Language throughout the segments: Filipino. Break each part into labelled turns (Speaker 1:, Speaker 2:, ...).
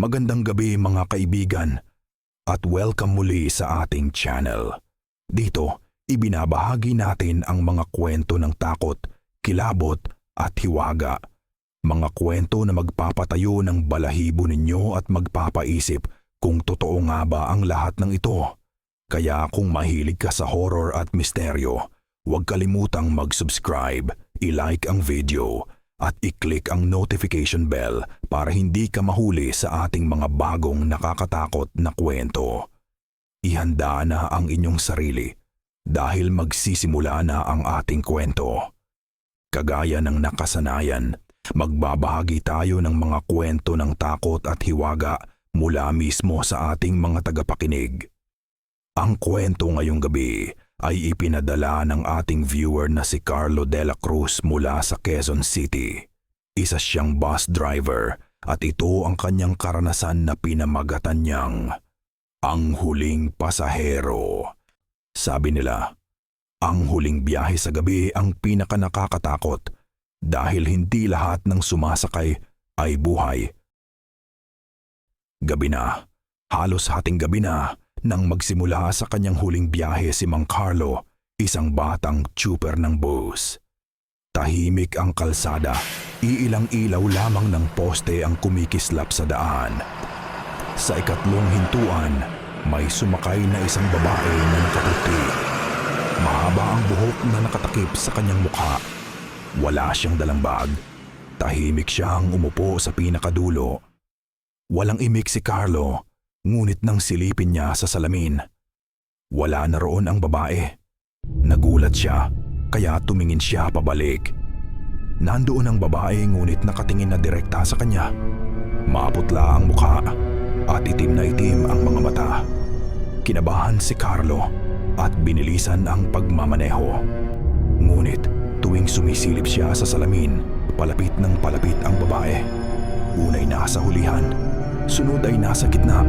Speaker 1: Magandang gabi mga kaibigan at welcome muli sa ating channel. Dito, ibinabahagi natin ang mga kwento ng takot, kilabot at hiwaga. Mga kwento na magpapatayo ng balahibo ninyo at magpapaisip kung totoo nga ba ang lahat ng ito. Kaya kung mahilig ka sa horror at misteryo, huwag kalimutang mag-subscribe, i-like ang video, at i-click ang notification bell para hindi ka mahuli sa ating mga bagong nakakatakot na kwento. Ihanda na ang inyong sarili dahil magsisimula na ang ating kwento. Kagaya ng nakasanayan, magbabahagi tayo ng mga kwento ng takot at hiwaga mula mismo sa ating mga tagapakinig. Ang kwento ngayong gabi ay ipinadala ng ating viewer na si Carlo De La Cruz mula sa Quezon City. Isa siyang bus driver at ito ang kanyang karanasan na pinamagatan niyang Ang Huling Pasahero. Sabi nila, ang huling biyahe sa gabi ang pinakanakakatakot dahil hindi lahat ng sumasakay ay buhay. Gabi na, halos hating gabi na nang magsimula sa kanyang huling biyahe si Mang Carlo, isang batang tuper ng bus. Tahimik ang kalsada, iilang ilaw lamang ng poste ang kumikislap sa daan. Sa ikatlong hintuan, may sumakay na isang babae na nakaputi. Mahaba ang buhok na nakatakip sa kanyang mukha. Wala siyang dalang bag. Tahimik siyang umupo sa pinakadulo. Walang imik si Carlo, ngunit nang silipin niya sa salamin. Wala na roon ang babae. Nagulat siya, kaya tumingin siya pabalik. Nandoon ang babae ngunit nakatingin na direkta sa kanya. Maputla ang mukha at itim na itim ang mga mata. Kinabahan si Carlo at binilisan ang pagmamaneho. Ngunit tuwing sumisilip siya sa salamin, palapit ng palapit ang babae. Unay nasa hulihan, sunod ay nasa gitna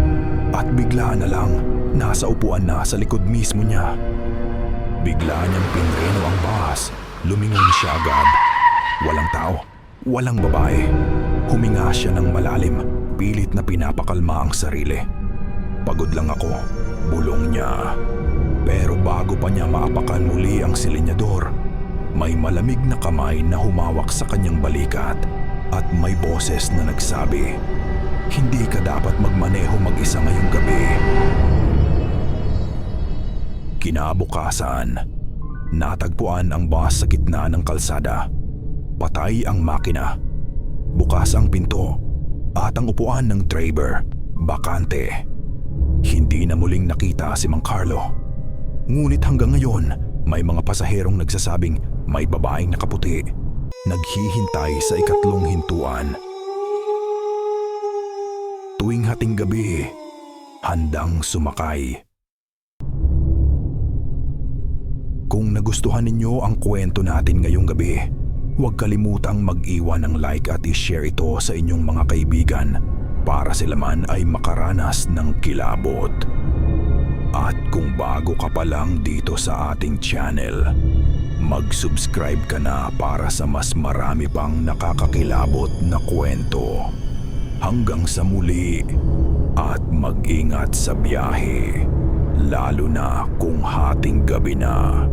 Speaker 1: at bigla na lang nasa upuan na sa likod mismo niya. Bigla niyang pinreno ang bus, lumingon siya agad. Walang tao, walang babae. Huminga siya ng malalim, pilit na pinapakalma ang sarili. Pagod lang ako, bulong niya. Pero bago pa niya maapakan muli ang silinyador, may malamig na kamay na humawak sa kanyang balikat at may boses na nagsabi, Hindi ka dapat magmaneho mag-isa ngayong gabi. Kinabukasan, natagpuan ang bus sa gitna ng kalsada. Patay ang makina. Bukas ang pinto at ang upuan ng driver, bakante. Hindi na muling nakita si Mang Carlo. Ngunit hanggang ngayon, may mga pasaherong nagsasabing may babaeng nakaputi. Naghihintay sa ikatlong hintuan. Tuwing hating gabi, handang sumakay. Kung nagustuhan ninyo ang kwento natin ngayong gabi, huwag kalimutang mag-iwan ng like at i-share ito sa inyong mga kaibigan para sila man ay makaranas ng kilabot. At kung bago ka pa lang dito sa ating channel, mag-subscribe ka na para sa mas marami pang nakakakilabot na kwento. Hanggang sa muli at mag-ingat sa biyahe, lalo na kung hating gabi na.